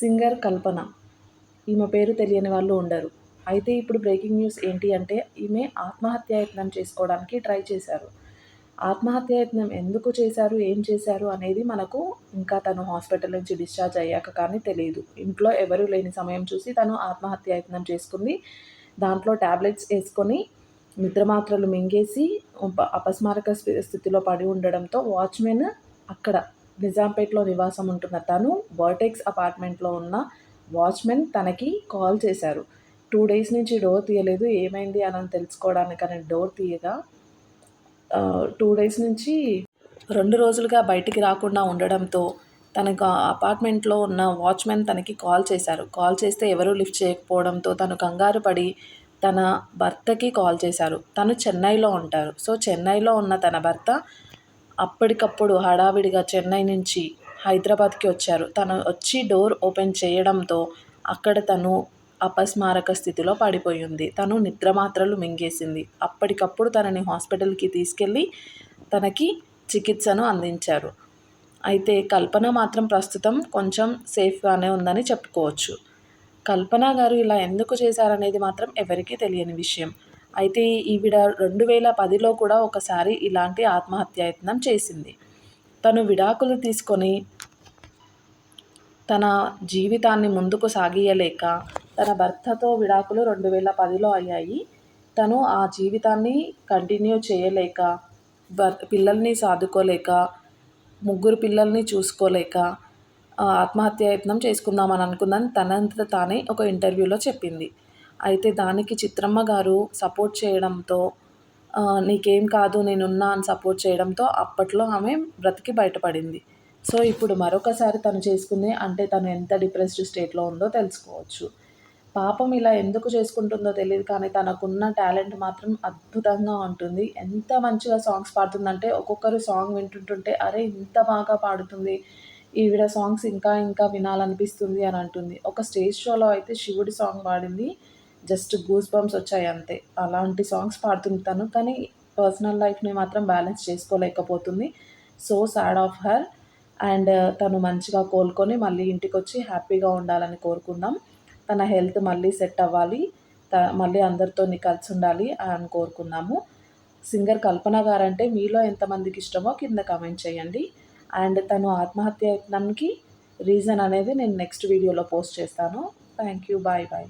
Singer కల్పన. ఈమె పేరు తెలియని వాళ్ళు ఉండరు. అయితే ఇప్పుడు బ్రేకింగ్ న్యూస్ ఏంటి అంటే ఈమె ఆత్మహత్యాయత్నం చేసుకోవడానికి ట్రై చేశారు. ఆత్మహత్యాయత్నం ఎందుకు చేశారు ఏం చేశారు అనేది మనకు ఇంకా తను హాస్పిటల్ నుంచి డిశ్చార్జ్ అయ్యాక కానీ తెలియదు. ఇంట్లో ఎవరు లేని సమయం చూసి తను ఆత్మహత్యాయత్నం చేసుకుంది. దాంట్లో ట్యాబ్లెట్స్ వేసుకొని నిద్రమాత్రలు మింగేసి అపస్మారక స్థితిలో పడి ఉండడంతో వాచ్మెన్ అక్కడ నిజాంపేట్లో నివాసం ఉంటున్న తను వర్టెక్స్ అపార్ట్మెంట్లో ఉన్న వాచ్మెన్ తనకి కాల్ చేశారు. టూ డేస్ నుంచి డోర్ తీయలేదు. ఏమైంది అని తెలుసుకోవడానికని డోర్ తీయగా టూ డేస్ నుంచి రెండు రోజులుగా బయటికి రాకుండా ఉండడంతో తనకు అపార్ట్మెంట్లో ఉన్న వాచ్మెన్ తనకి కాల్ చేశారు. కాల్ చేస్తే ఎవరూ లిఫ్ట్ చేయకపోవడంతో తను కంగారు పడి తన భర్తకి కాల్ చేశారు. తను చెన్నైలో ఉంటారు. సో చెన్నైలో ఉన్న తన భర్త అప్పటికప్పుడు హడావిడిగా చెన్నై నుంచి హైదరాబాద్కి వచ్చారు. తను వచ్చి డోర్ ఓపెన్ చేయడంతో అక్కడ తను అపస్మారక స్థితిలో పడిపోయింది. తను నిద్ర మాత్రలు మింగేసింది. అప్పటికప్పుడు తనని హాస్పిటల్కి తీసుకెళ్ళి తనకి చికిత్సను అందించారు. అయితే కల్పన మాత్రం ప్రస్తుతం కొంచెం సేఫ్గానే ఉందని చెప్పుకోవచ్చు. కల్పన గారు ఇలా ఎందుకు చేశారనేది మాత్రం ఎవరికీ తెలియని విషయం. అయితే ఈవిడ రెండు వేల పదిలో కూడా ఒకసారి ఇలాంటి ఆత్మహత్యాయత్నం చేసింది. తను విడాకులు తీసుకొని తన జీవితాన్ని ముందుకు సాగియలేక తన భర్తతో విడాకులు రెండు వేల పదిలో అయ్యాయి. తను ఆ జీవితాన్ని కంటిన్యూ చేయలేక పిల్లల్ని సాదుకోలేక ముగ్గురు పిల్లల్ని చూసుకోలేక ఆత్మహత్యాయత్నం చేసుకుందామని అనుకుందని తనంత తానే ఒక ఇంటర్వ్యూలో చెప్పింది. అయితే దానికి చిత్రమ్మ గారు సపోర్ట్ చేయడంతో నీకేం కాదు నేనున్నా అని సపోర్ట్ చేయడంతో అప్పట్లో ఆమె బ్రతికి బయటపడింది. సో ఇప్పుడు మరొకసారి తను చేసుకుంది అంటే తను ఎంత డిప్రెస్డ్ స్టేట్లో ఉందో తెలుసుకోవచ్చు. పాపం ఇలా ఎందుకు చేసుకుంటుందో తెలియదు కానీ తనకున్న టాలెంట్ మాత్రం అద్భుతంగా ఉంటుంది. ఎంత మంచిగా సాంగ్స్ పాడుతుందంటే ఒక్కొక్కరు సాంగ్ వింటుంటుంటే అరే ఇంత బాగా పాడుతుంది. ఈవిడ సాంగ్స్ ఇంకా ఇంకా వినాలనిపిస్తుంది అని అంటుంది. ఒక స్టేజ్ షోలో అయితే శివుడి సాంగ్ పాడింది. జస్ట్ గూస్ బంప్స్ వచ్చాయి అంతే. అలాంటి సాంగ్స్ పాడుతుంటాను. కానీ పర్సనల్ లైఫ్ని మాత్రం balance చేసుకోలేకపోతుంది. So sad of her and తను మంచిగా కోలుకొని మళ్ళీ ఇంటికి వచ్చి హ్యాపీగా ఉండాలని కోరుకుందాం. తన హెల్త్ మళ్ళీ సెట్ అవ్వాలి. త మళ్ళీ అందరితో కలిసి ఉండాలి అని కోరుకున్నాము సింగర్ కల్పన గారంటే మీలో ఎంతమందికి ఇష్టమో కింద కామెంట్ చేయండి. అండ్ తను ఆత్మహత్య యత్నానికి రీజన్ అనేది నేను నెక్స్ట్ వీడియోలో పోస్ట్ చేస్తాను. Thank you bye bye